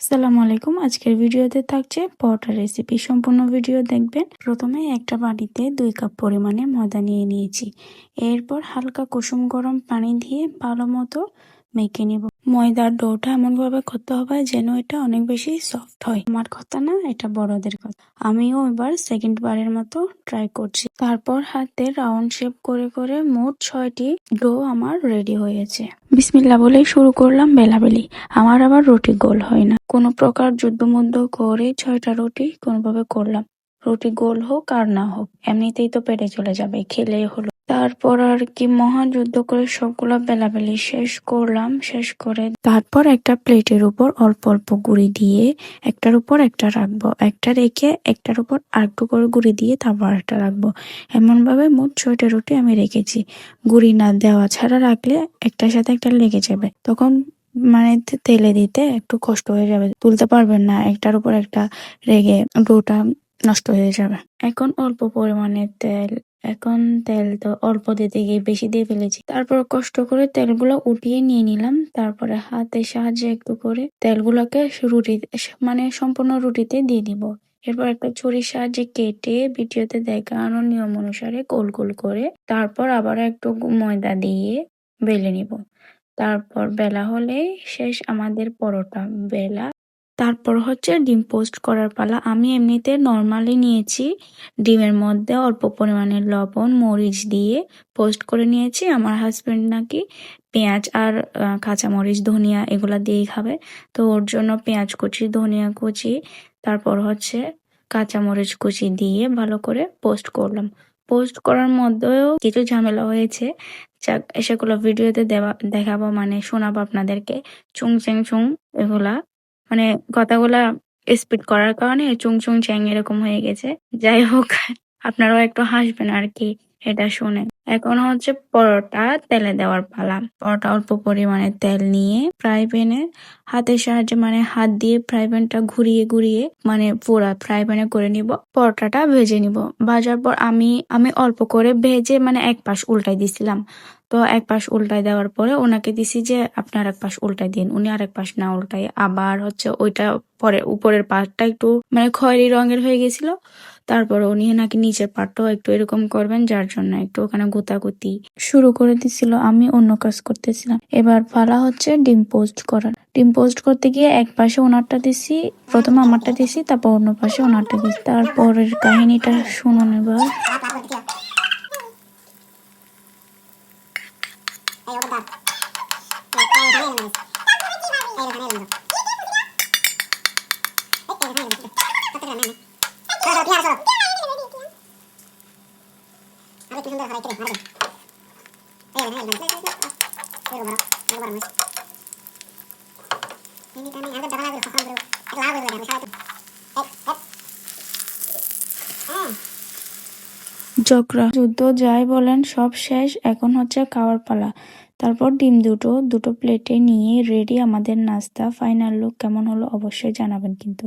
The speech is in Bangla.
আসসালামু আলাইকুম। আজকের ভিডিওতে থাকছে পরোটা রেসিপি সম্পূর্ণ ভিডিও দেখবেন। প্রথমে একটা বাটিতে দুই কাপ পরিমাণে ময়দা নিয়ে নিয়েছি। এরপর হালকা কুসুম গরম পানি দিয়ে ভালো মতো মেখে নিব। ময়দার ডোটা এমনভাবে করতে হবে যেন এটা অনেক বেশি সফট হয়। আমার কথা না, এটা বড়দের কথা। আমিও এবার সেকেন্ড বারের মতো ট্রাই করছি। তারপর হাতে রাউন্ড শেপ করে করে মোট ছয়টি ডো আমার রেডি হয়েছে। বিসমিল্লা বলেই শুরু করলাম বেলাবেলি। আমার আবার রুটি গোল হয় না। কোনো প্রকার যুদ্ধমুদ্ধ করে ছয়টা রুটি কোনোভাবে করলাম। রুটি গোল হোক আর না হোক, এমনিতেই তো পেটে চলে যাবে, খেলে হলো। তারপর আর কি মহা যুদ্ধ করে সবগুলো বেলাবেলি শেষ করলাম, শেষ করে তারপর একটা প্লেটের উপর অল্প অল্প গুঁড়ি দিয়ে একটার উপর একটা রাখব, একটা রেখে একটার উপর আরেকটু করে গুঁড়ি দিয়ে তারপর একটা রাখব। এমন ভাবে মোট ছয়টা রুটি আমি রেখেছি। গুঁড়ি না দেওয়া ছাড়া রাখলে একটার সাথে একটা লেগে যাবে। তখন মানে তেলে দিতে একটু কষ্ট হয়ে যাবে। তুলতে পারবেন না, একটার উপর একটা রেগে ডোটা নষ্ট হয়ে যাবে। এখন অল্প পরিমাণে তেল এখন তেল তো অল্প দিতে গিয়ে বেশি দিয়ে ফেলেছি। তারপর কষ্ট করে তেলগুলো উঠিয়ে নিয়ে নিলাম। তারপরে হাতের সাহায্যে একটু করে তেলগুলোকে রুটি মানে সম্পূর্ণ রুটিতে দিয়ে দিব। এরপর একটা ছুরির সাহায্যে কেটে ভিডিওতে দেখানো নিয়ম অনুসারে গোল গোল করে তারপর আবার একটু ময়দা দিয়ে বেলে নিব। তারপর বেলা হলে শেষ আমাদের পরোটা। বেলা তারপর হচ্ছে ডিম পোস্ট করার পালা। আমি এমনিতে নর্মালি নিয়েছি ডিমের মধ্যে অল্প পরিমাণে লবণ, মরিচ দিয়ে পোস্ট করে নিয়েছি। আমার হাজব্যান্ড নাকি পেঁয়াজ আর কাঁচামরিচ, ধনিয়া এগুলা দিয়েই খাবে। তো ওর জন্য পেঁয়াজ কুচি, ধনিয়া কুচি, তারপর হচ্ছে কাঁচামরিচ কুচি দিয়ে ভালো করে পোস্ট করলাম। পোস্ট করার মধ্যেও কিছু ঝামেলা হয়েছে। সেগুলো ভিডিওতে দেওয়া দেখাবো মানে শোনাবো আপনাদেরকে। চুং চেং চুং, এগুলা মানে কথাগুলা স্পিড করার কারণে চুং চুং চ্যাং এরকম হয়ে গেছে। যাই হোক, আপনারাও একটু হাসবেন আর কি এটা শুনে। এখন হচ্ছে পরোটা তেলে দেওয়ার পালা। পরোটা অল্প পরিমাণে তেল নিয়ে ফ্রাই প্যানে হাতের সাহায্যে মানে হাত দিয়ে ফ্রাই প্যানটা ঘুরিয়ে ঘুরিয়ে মানে পুরা ফ্রাই প্যানে করে নিব। পরোটাটা ভেজে নিব। ভাজার পর আমি আমি অল্প করে ভেজে মানে এক পাশ উল্টাই দিছিলাম। তো এক পাশ উল্টাই দেওয়ার পরে ওনাকে দিছি যে, আপনার এক পাশ উল্টাই দিন, উনি আর এক পাশ না উল্টাই আবার হচ্ছে ওইটা পরে, উপরের পাটটা একটু মানে খয়েরি রঙের হয়ে গেছিল। তারপরে উনি নাকি নিচের পাটটাও একটু এরকম করবেন, যার জন্য একটু ওখানে গোতাগুতি শুরু করে দিছিল। আমি অন্য কাজ করতেছিলাম। এবার ফালা হচ্ছে ডিম পোস্ট করার। ডিম পোস্ট করতে গিয়ে এক পাশে ওনারটা দিছি, প্রথমে আমারটা দিছি, তারপর অন্য পাশে ওনারটা দিছি। তারপরের কাহিনীটা শুনুন এবার। Hey o buradan. Evet, ben sana yemedim. Ben sana yemedim. Hey, ben sana yemedim. Bekle, ben sana yemedim. Sor sor, bir ara sor. Abi, kızım böyle hareket edin, hareket edin. Hey, ben sana yemedim. Böyle olarak, böyle olarak. Yani, yani, arada bana bir kafam duruyor. Hadi, lağ böyle, yani, şahit. Hep, hep. ঝগড়া যুদ্ধ যাই বলেন, সব শেষ। এখন হচ্ছে খাওয়ার পালা। তারপর ডিম দুটো দুটো প্লেটে নিয়ে রেডি আমাদের নাস্তা। ফাইনাল লুক কেমন হলো অবশ্যই জানাবেন কিন্তু।